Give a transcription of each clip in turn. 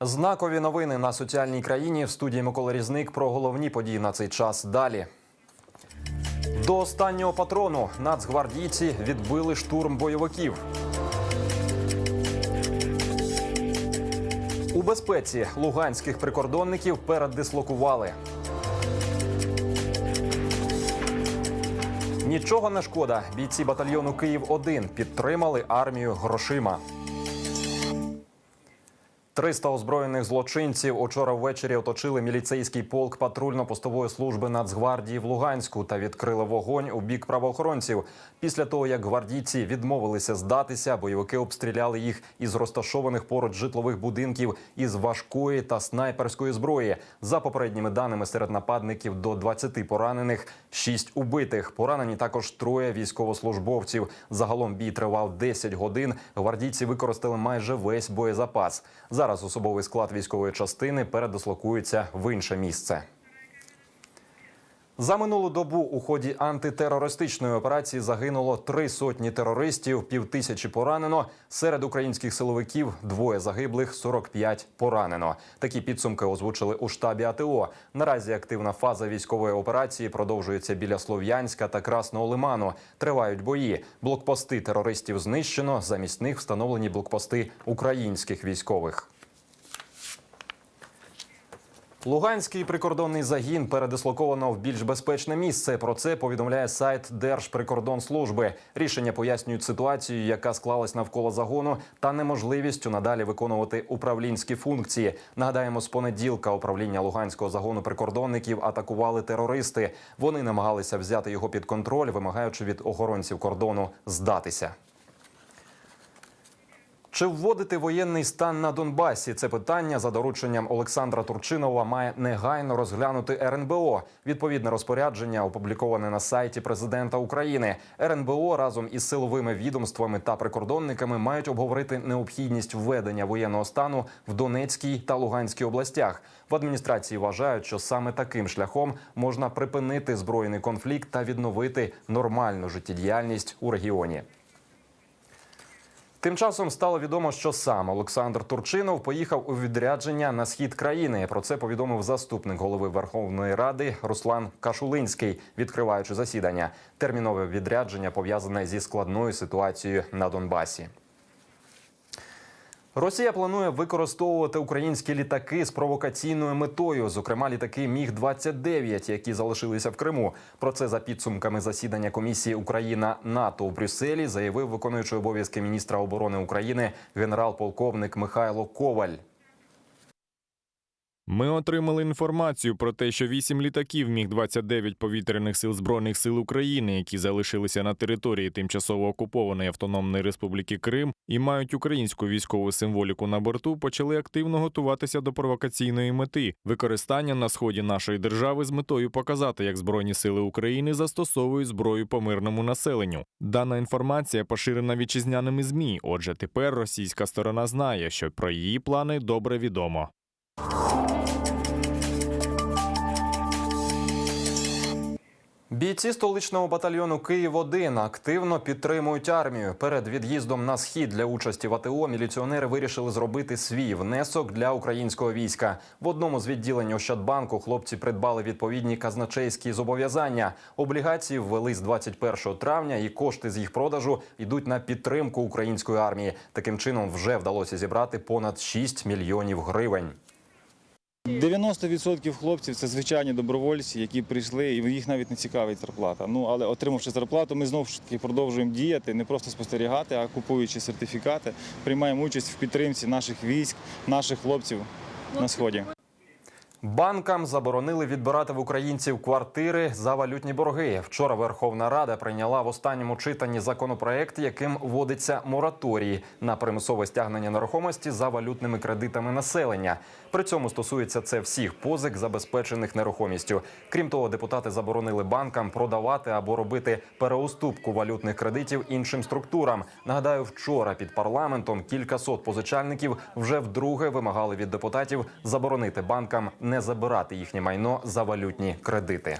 Знакові новини на соціальній країні в студії Микола Різник про головні події на цей час. Далі. До останнього патрону нацгвардійці відбили штурм бойовиків. У безпеці луганських прикордонників передислокували. Нічого не шкода. Бійці батальйону Київ 1 підтримали армію грошима. 300 озброєних злочинців учора ввечері оточили міліцейський полк патрульно-постової служби Нацгвардії в Луганську та відкрили вогонь у бік правоохоронців. Після того, як гвардійці відмовилися здатися, бойовики обстріляли їх із розташованих поруч житлових будинків із важкої та снайперської зброї. За попередніми даними серед нападників до 20 поранених, 6 убитих. Поранені також троє військовослужбовців. Загалом бій тривав 10 годин. Гвардійці використали майже весь боєзапас. Зараз особовий склад військової частини передислокується в інше місце. За минулу добу у ході антитерористичної операції загинуло три сотні терористів, півтисячі поранено. Серед українських силовиків двоє загиблих, 45 поранено. Такі підсумки озвучили у штабі АТО. Наразі активна фаза військової операції продовжується біля Слов'янська та Красного Лиману. Тривають бої. Блокпости терористів знищено. Замість них встановлені блокпости українських військових. Луганський прикордонний загін передислоковано в більш безпечне місце. Про це повідомляє сайт Держприкордонслужби. Рішення пояснюють ситуацію, яка склалась навколо загону, та неможливістю надалі виконувати управлінські функції. Нагадаємо, з понеділка управління Луганського загону прикордонників атакували терористи. Вони намагалися взяти його під контроль, вимагаючи від охоронців кордону здатися. Чи вводити воєнний стан на Донбасі? Це питання за дорученням Олександра Турчинова має негайно розглянути РНБО. Відповідне розпорядження опубліковане на сайті президента України. РНБО разом із силовими відомствами та прикордонниками мають обговорити необхідність введення воєнного стану в Донецькій та Луганській областях. В адміністрації вважають, що саме таким шляхом можна припинити збройний конфлікт та відновити нормальну життєдіяльність у регіоні. Тим часом стало відомо, що сам Олександр Турчинов поїхав у відрядження на схід країни. Про це повідомив заступник голови Верховної Ради Руслан Кашулинський, відкриваючи засідання. Термінове відрядження пов'язане зі складною ситуацією на Донбасі. Росія планує використовувати українські літаки з провокаційною метою, зокрема літаки Міг 29 які залишилися в Криму. Про це за підсумками засідання комісії Україна НАТО у Брюсселі заявив виконуючий обов'язки міністра оборони України генерал-полковник Михайло Коваль. Ми отримали інформацію про те, що вісім літаків міг 29 повітряних сил збройних сил України, які залишилися на території тимчасово окупованої автономної республіки Крим і мають українську військову символіку на борту, почали активно готуватися до провокаційної мети використання на сході нашої держави з метою показати, як збройні сили України застосовують зброю по мирному населенню. Дана інформація поширена вітчизняними змі. Отже, тепер російська сторона знає, що про її плани добре відомо. Бійці столичного батальйону Київ 1 активно підтримують армію. Перед від'їздом на схід для участі в АТО міліціонери вирішили зробити свій внесок для українського війська. В одному з відділень Ощадбанку хлопці придбали відповідні казначейські зобов'язання. Облігації ввели з 21 травня, і кошти з їх продажу йдуть на підтримку української армії. Таким чином вже вдалося зібрати понад 6 мільйонів гривень. 90% хлопців це звичайні добровольці, які прийшли, і їх навіть не цікавить зарплата. Ну але отримавши зарплату, ми знову ж таки продовжуємо діяти, не просто спостерігати, а купуючи сертифікати, приймаємо участь в підтримці наших військ, наших хлопців на сході. Банкам заборонили відбирати в українців квартири за валютні борги. Вчора Верховна Рада прийняла в останньому читанні законопроект, яким вводиться мораторій на примусове стягнення нерухомості за валютними кредитами населення. При цьому стосується це всіх позик, забезпечених нерухомістю. Крім того, депутати заборонили банкам продавати або робити переуступку валютних кредитів іншим структурам. Нагадаю, вчора під парламентом кількасот позичальників вже вдруге вимагали від депутатів заборонити банкам не забирати їхнє майно за валютні кредити.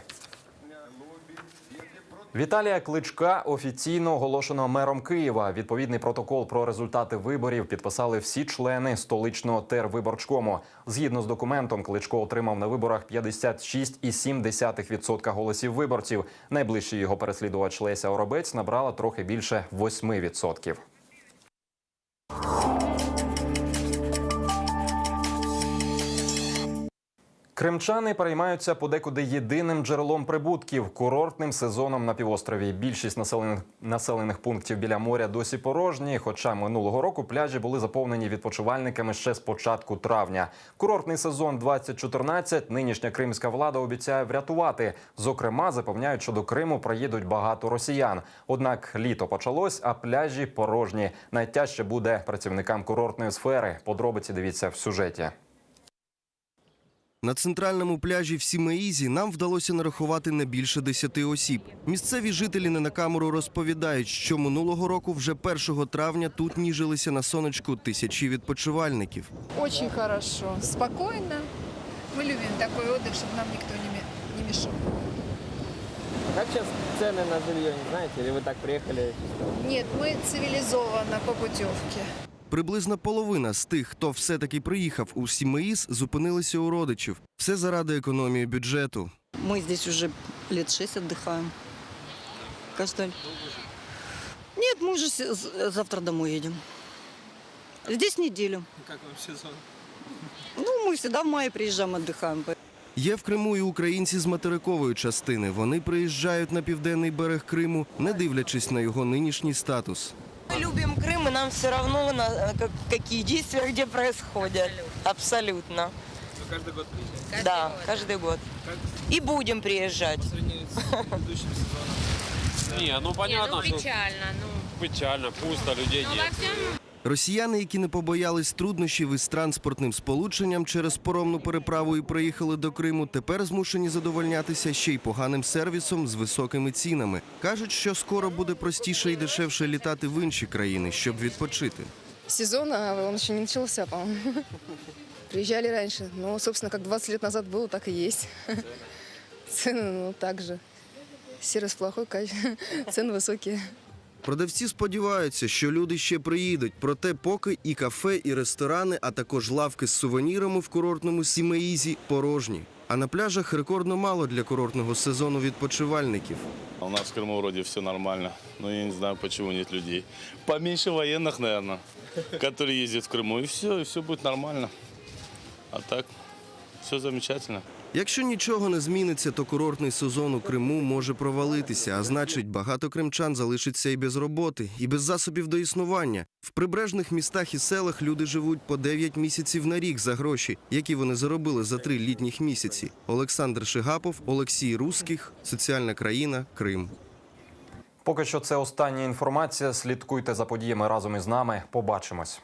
Віталія Кличка офіційно оголошено мером Києва. Відповідний протокол про результати виборів підписали всі члени столичного тервиборчкому. Згідно з документом, Кличко отримав на виборах 56,7% голосів виборців. Найближчий його переслідувач Леся Оробець набрала трохи більше 8%. Кримчани переймаються подекуди єдиним джерелом прибутків курортним сезоном на півострові. Більшість населених населених пунктів біля моря досі порожні. Хоча минулого року пляжі були заповнені відпочивальниками ще з початку травня. Курортний сезон 2014 нинішня кримська влада обіцяє врятувати. Зокрема, запевняють, що до Криму приїдуть багато росіян. Однак літо почалось, а пляжі порожні. Найтяжче буде працівникам курортної сфери. Подробиці дивіться в сюжеті. На центральному пляжі в Сімеїзі нам вдалося нарахувати не більше десяти осіб. Місцеві жителі не на камеру розповідають, що минулого року, вже 1 травня, тут ніжилися на сонечку тисячі відпочивальників. Очень хорошо, спокойно. Мы любим такой отдых, чтобы нам никто не, ме- не мешал. Как сейчас цены на жилье, не знаете? Или вы так приехали? чисто? Нет, мы цивилизованно по путевке. Приблизно половина з тих, хто все-таки приїхав у Сімеїз, зупинилися у родичів. Все заради економії бюджету. Мы здесь уже лет шесть отдыхаем. Каждый. Нет, мы уже с- с- завтра домой едем. Здесь неделю. Как вам сезон? Ну, мы всегда в мае приезжаем, отдыхаем. Є в Криму і українці з материкової частини. Вони приїжджають на південний берег Криму, не дивлячись на його нинішній статус. Мы любим Крым, и нам все равно, на, как- какие действия где происходят. Абсолютно. Вы каждый год приезжаете? да, каждый год. И будем приезжать. По сравнению с предыдущим сезоном? Не, ну понятно, ну, что печально. Ну, печально, пусто, людей ну нет. во всем Росіяни, які не побоялись труднощів із транспортним сполученням через поромну переправу і приїхали до Криму, тепер змушені задовольнятися ще й поганим сервісом з високими цінами. кажуть, що скоро буде простіше і дешевше літати в інші країни, щоб відпочити. Сезон, а он еще не начался, по-моему. Приезжали раньше. Ну, собственно, как 20 лет назад было, так и есть. Цены, ну, так же. Сервис плохой, каче- цены высокие. Продавці сподіваються, що люди ще приїдуть. Проте, поки і кафе, і ресторани, а також лавки з сувенірами в курортному Сімеїзі порожні. А на пляжах рекордно мало для курортного сезону відпочивальників. У нас в Крыму вроде все нормально, но я не знаю, почему нет людей. Поменьше военных, наверное, которые ездят в Крыму, и все, и все будет нормально. А так, все замечательно. Якщо нічого не зміниться, то курортний сезон у Криму може провалитися, а значить, багато кримчан залишиться і без роботи, і без засобів до існування. В прибережних містах і селах люди живуть по 9 місяців на рік за гроші, які вони заробили за три літніх місяці. Олександр Шигапов, Олексій Русських, Соціальна країна, Крим. Поки що це остання інформація. Слідкуйте за подіями разом із нами. Побачимось.